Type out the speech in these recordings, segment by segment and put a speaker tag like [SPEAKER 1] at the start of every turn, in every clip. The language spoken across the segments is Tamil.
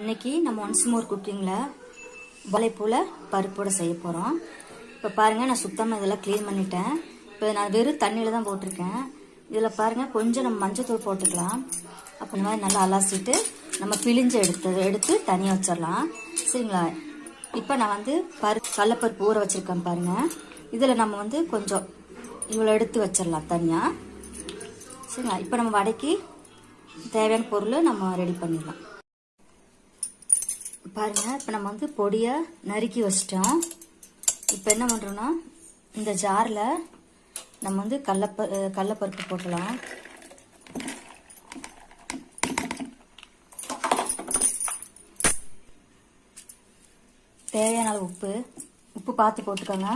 [SPEAKER 1] இன்னைக்கு நம்ம ஒன்ஸ் மோர் குக்கிங்கில் வாழைப்பூவில் பருப்போட செய்ய போகிறோம் இப்போ பாருங்கள் நான் சுத்தமாக இதெல்லாம் க்ளீன் பண்ணிட்டேன். இப்போ நான் வெறும் தண்ணியில் தான் போட்டிருக்கேன். இதில் பாருங்கள் கொஞ்சம் நம்ம மஞ்சத்தூள் போட்டுக்கலாம். அப்போ இந்த மாதிரி நல்லா அலாசிட்டு நம்ம பிழிஞ்சு எடுத்து எடுத்து தனியாக வச்சிடலாம். சரிங்களா? இப்போ நான் வந்து பரு கடலப்பருப்பு ஊற வச்சுருக்கேன் பாருங்கள் இதில் நம்ம வந்து கொஞ்சம் இவ்வளோ எடுத்து வச்சிடலாம் தனியாக சரிங்களா? இப்போ நம்ம வடைக்கு தேவையான பொருள் நம்ம ரெடி பண்ணிடலாம். பாருங்க இப்போ நம்ம வந்து பொடியை நறுக்கி வச்சிட்டோம். இப்போ என்ன பண்ணுறோன்னா இந்த ஜாரில் நம்ம வந்து கடலப்ப கடலப்பருப்பு போட்டலாம். தேவையான அளவு உப்பு. உப்பு பார்த்து போட்டுக்கோங்க.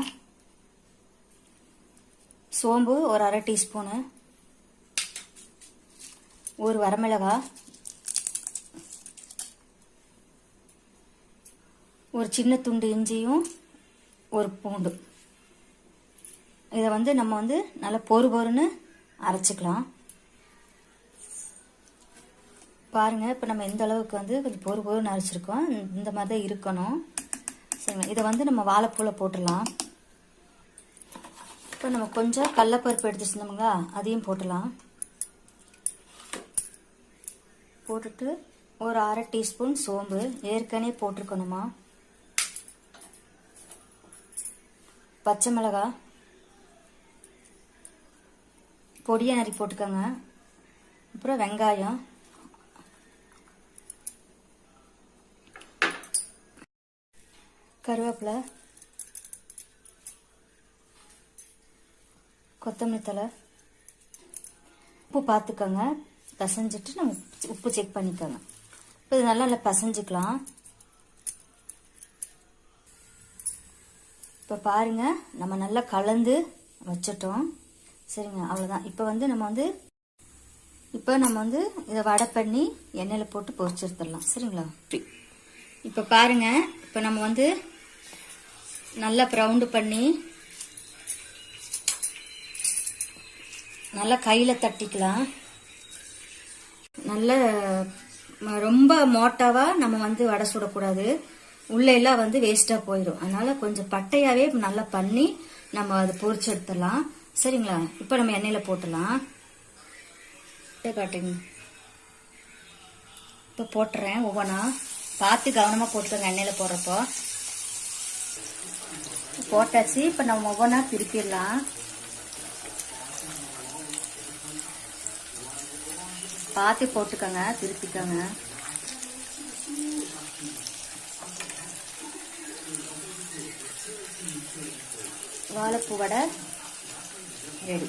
[SPEAKER 1] சோம்பு ஒரு அரை டீஸ்பூனு. ஒரு வரமிளகாய் ஒரு சின்ன துண்டு இஞ்சியும் ஒரு பூண்டு. இதை வந்து நம்ம வந்து நல்லா பொறு பொறுன்னு அரைச்சிக்கலாம். பாருங்க இப்போ நம்ம எந்த அளவுக்கு வந்து கொஞ்சம் பொறு பொறுன்னு அரைச்சிருக்கோம். இந்த மாதிரி தான் இருக்கணும். சரிங்களா? இதை வந்து நம்ம வாழைப்பூவில் போட்டுடலாம். இப்போ நம்ம கொஞ்சம் கடலப்பருப்பு எடுத்து வச்சிருந்தோமுங்களா அதையும் போட்டுடலாம். போட்டுட்டு ஒரு அரை டீஸ்பூன் சோம்பு ஏற்கனவே போட்டிருக்கணுமா? பச்சை மிளகாய் பொடியை நறுக்கி போட்டுக்கோங்க. அப்புறம் வெங்காயம். கருவேப்பிலை. கொத்தமல்லி தழை. உப்பு பார்த்துக்கோங்க. பிசைஞ்சிட்டு நம்ம உப்பு செக் பண்ணிக்கோங்க. இப்போ இது நல்லா நல்லா பிசைஞ்சிக்கலாம். இப்போ பாருங்க நம்ம நல்லா கலந்து வச்சிட்டோம். சரிங்க அவ்வளோதான் இப்போ வந்து நம்ம வந்து இப்போ நம்ம வந்து இதை வடை பண்ணி எண்ணெயில் போட்டு பொரிச்சு எடுத்துடலாம் சரிங்களா? இப்போ பாருங்க இப்போ நம்ம வந்து நல்லா ப்ரௌண்டு பண்ணி நல்லா கையில் தட்டிக்கலாம். நல்ல ரொம்ப மோட்டாவாக நம்ம வந்து வடை சுடக்கூடாது. உள்ள எல்லாம் வந்து வேஸ்டா போயிடும் அதனால கொஞ்சம் பட்டையாவே நல்லா பண்ணி நம்ம அதை பொரிச்சு எடுத்துடலாம் சரிங்களா? இப்போ நம்ம எண்ணெயில போட்டுடலாம். காட்டுங்க இப்போ போட்டுறேன் ஒவ்வொன்றா பார்த்து கவனமா போட்டுக்கோங்க எண்ணெயில போடுறப்போ. போட்டாச்சு. இப்போ நம்ம ஒவ்வொன்றா திருப்பிடலாம். பார்த்து போட்டுக்கோங்க திருப்பிக்கோங்க. வாழைப்பூ வடை. ரெடி.